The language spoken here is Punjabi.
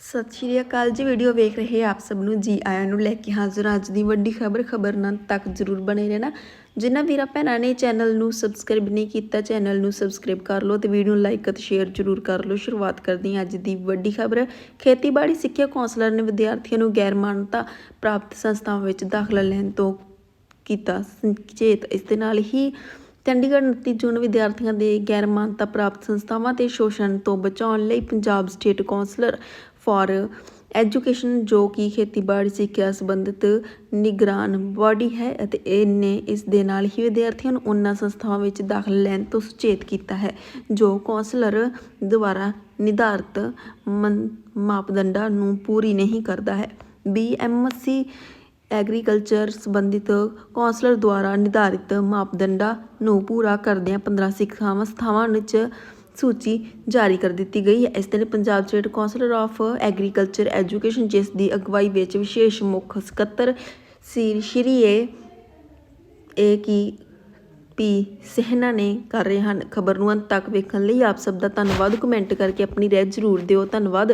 ਸਤਿ ਸ਼੍ਰੀ ਅਕਾਲ ਜੀ, ਵੀਡੀਓ ਵੇਖ ਰਹੇ ਆਪ ਸਭ ਨੂੰ ਜੀ ਆਇਆਂ ਨੂੰ ਲੈ ਕੇ ਹਾਜ਼ਰ ਅੱਜ ਦੀ ਵੱਡੀ ਖਬਰ ਖਬਰ ਨਾਲ ਤੱਕ ਜਰੂਰ ਬਣੇ ਰਹਿਣਾ। ਜਿਨ੍ਹਾਂ ਵੀਰਾਂ ਭੈਣਾਂ ਨੇ ਚੈਨਲ ਨੂੰ ਸਬਸਕ੍ਰਾਈਬ ਨਹੀਂ ਕੀਤਾ, ਚੈਨਲ ਨੂੰ ਸਬਸਕ੍ਰਾਈਬ ਕਰ ਲਓ ਤੇ ਵੀਡੀਓ ਨੂੰ ਲਾਈਕ ਅਤੇ ਸ਼ੇਅਰ ਜਰੂਰ ਕਰ ਲਓ। ਸ਼ੁਰੂਆਤ ਕਰਦੀ ਹਾਂ ਅੱਜ ਦੀ ਵੱਡੀ ਖਬਰ। ਖੇਤੀਬਾੜੀ ਸਿੱਖਿਆ ਕੌਂਸਲਰ ਨੇ ਵਿਦਿਆਰਥੀਆਂ ਨੂੰ ਗੈਰ ਮਾਨਤਾ ਪ੍ਰਾਪਤ ਸੰਸਥਾਵਾਂ ਵਿੱਚ ਦਾਖਲਾ ਲੈਣ ਤੋਂ ਕੀਤਾ ਸੰਚੇਤ। ਇਸ ਦੇ ਨਾਲ ਹੀ ਚੰਡੀਗੜ੍ਹ 29 ਜੂਨ ਵਿਦਿਆਰਥੀਆਂ ਦੇ ਗੈਰ ਮਾਨਤਾ ਪ੍ਰਾਪਤ ਸੰਸਥਾਵਾਂ ਤੇ ਸ਼ੋਸ਼ਣ ਤੋਂ ਬਚਾਉਣ ਲਈ Punjab state councillor for education, ਜੋ ਕਿ ਖੇਤੀਬਾੜੀ, ਸਿੱਖਿਆ ਸੰਬੰਧਿਤ ਨਿਗਰਾਨ ਬਾਡੀ ਹੈ ਅਤੇ ਇਹਨੇ ਇਸ ਦੇ ਨਾਲ ਹੀ ਵਿਦਿਆਰਥੀਆਂ ਨੂੰ ਉਹਨਾਂ ਸੰਸਥਾਵਾਂ ਵਿੱਚ ਦਾਖਲਾ ਲੈਣ ਤੋਂ ਸੁਚੇਤ ਕੀਤਾ ਹੈ, ਜੋ ਕਾਉਂਸਲਰ ਦੁਆਰਾ ਨਿਰਧਾਰਤ ਮਨ- ਮਾਪਦੰਡਾਂ ਨੂੰ ਪੂਰੀ ਨਹੀਂ ਕਰਦਾ ਹੈ। ਬੀਐਮਸੀ ਐਗਰੀਕਲਚਰ ਸੰਬੰਧਿਤ ਕੌਂਸਲਰ ਦੁਆਰਾ ਨਿਰਧਾਰਿਤ ਮਾਪਦੰਡਾਂ ਨੂੰ ਪੂਰਾ ਕਰਦਿਆਂ 15 ਸਿੱਖਿਆਵਾਂ ਸੰਸਥਾਵਾਂ ਵਿੱਚ ਸੂਚੀ ਜਾਰੀ ਕਰ ਦਿੱਤੀ ਗਈ ਹੈ। ਇਸ ਦਿਨ Punjab state councillor of agriculture education, ਜਿਸ ਦੀ ਅਗਵਾਈ ਵਿੱਚ ਵਿਸ਼ੇਸ਼ ਮੁੱਖ ਸਕੱਤਰ ਸ੍ਰੀ ਸ਼੍ਰੀ ਏ ਕੀ ਪੀ ਸਹਿਨਾ ਨੇ ਕਰ ਰਹੇ ਹਨ। ਖਬਰ ਨੂੰ ਅੰਤ ਤੱਕ ਵੇਖਣ ਲਈ ਆਪ ਸਭ ਦਾ ਧੰਨਵਾਦ। ਕਮੈਂਟ ਕਰਕੇ ਆਪਣੀ ਰਾਏ ਜ਼ਰੂਰ ਦਿਓ। ਧੰਨਵਾਦ।